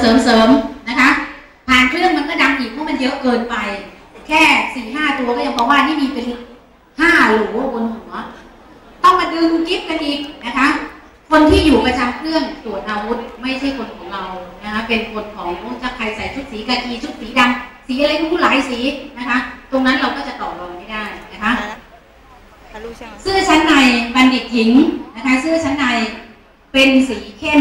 เสริมเสริมๆนะคะ ผ่านเครื่องมันก็ดังอีกเพราะมันเยอะเกินไป แค่สี่ห้าตัวก็ยังเพราะว่านี่มีเป็นห้าหลูบนหัว ต้องมาดึงกิฟกันอีกนะคะ คนที่อยู่ประจำเครื่องตรวจอาวุธไม่ใช่คนของเรานะคะเป็นคนของถ้าใครใส่ชุดสีกากีชุดสีดำสีอะไรก็ไม่รู้หลายสีนะคะ ตรงนั้นเราก็จะต่อรองไม่ได้นะคะทะลุใช่ไหมเสื้อชั้นในบัณฑิตหญิงนะคะ เสื้อชั้นในเป็นสีเข้ม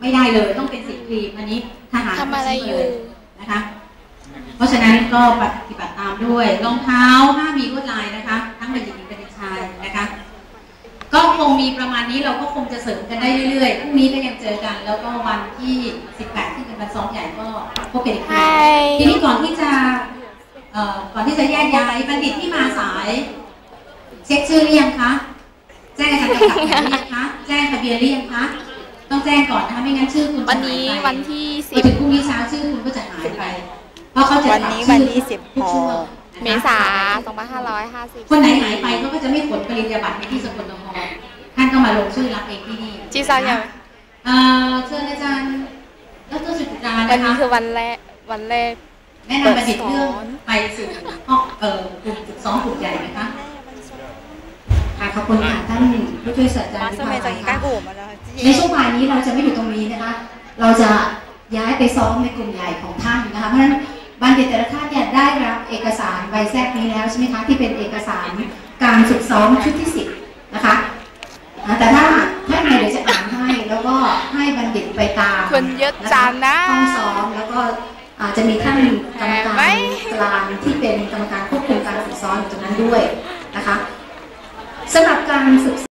ไม่ได้เลยต้องเป็นสีครีมอันนี้ทหารทำอะไรอยู่เลยนะคะ เพราะฉะนั้นก็ปฏิบัติตามด้วยรองเท้าห้ามมีลวดลายนะคะ ทั้งบัณฑิตหญิงบัณฑิตชายนะคะ ก็คงมีประมาณนี้เราก็คงจะเสริมกันได้เรื่อยๆพรุ่งนี้ก็ยังเจอกัน แล้วก็วันที่ 18 ที่เป็นวันซ้อมใหญ่ก็พบกันอีกทีใช่ทีนี้ก่อนที่จะเอ่อก่อนที่จะแยกย้ายบัณฑิตที่มาสายเช็คชื่อหรือยังคะ แจ้งอาจารย์กำกับหรือยังคะ แจ้งทะเบียนหรือยังคะ ต้องแจ้งก่อนนะคะไม่งั้นชื่อคุณจะวันหายนี้ไปวันที่พสิอบถึงพรุ่งนี้เช้าชื่อคุณก็จะหายไปเพราะเขาจะวันตัดนี้ชื่อวันที่สิบทุกหช่วงกนะคะเมษา2550คนไหนหายไปเขาก็จะไม่ขนปริญญาบัตรไปที่สกลนครท่านก็มาลงชื่อรับเองที่นี่จีซาวยังเอ่อเชิญอาจารย์ดรสุจิตราวันนะนี้คะคือคือวันแรกวันแรกแนะนำบัณฑิตเรื่องไปสู่ห้องเอ่อกลุ่มฝึกซ้อมกลุ่มใหญ่นะคะ ค่ะ ขอบคุณค่ะท่านผู้ช่วยศาสตราจารมาย์สมัยจากอีกใกล้กูมาแล้วในช่วงบ่ายนี้เราจะไม่อยู่ตรงนี้นะคะ เราจะย้ายไปซ้อมในกลุ่มใหญ่ของท่านนะคะเพราะฉะนั้นบัณฑิตแต่ละท่านเนี่ยได้รับเอกสารใบแทรกนี้แล้วใช่ไหมคะที่เป็นเอกสารการฝึกซ้อมชุดที่สิบนะคะอ่าแต่ถ้าถ้าไงเดี๋ยวจะอ่านให้แล้วก็ให้บัณฑิตไปตามคนเยอะจังนะห้องซ้อมแล้วก็อาจจะมีท่านกรรมการไหมกลางที่เป็นกรรมการควบคุมการฝึกซ้อมอยู่ตรงนั้นด้วยนะคะ สำหรับการศึกษา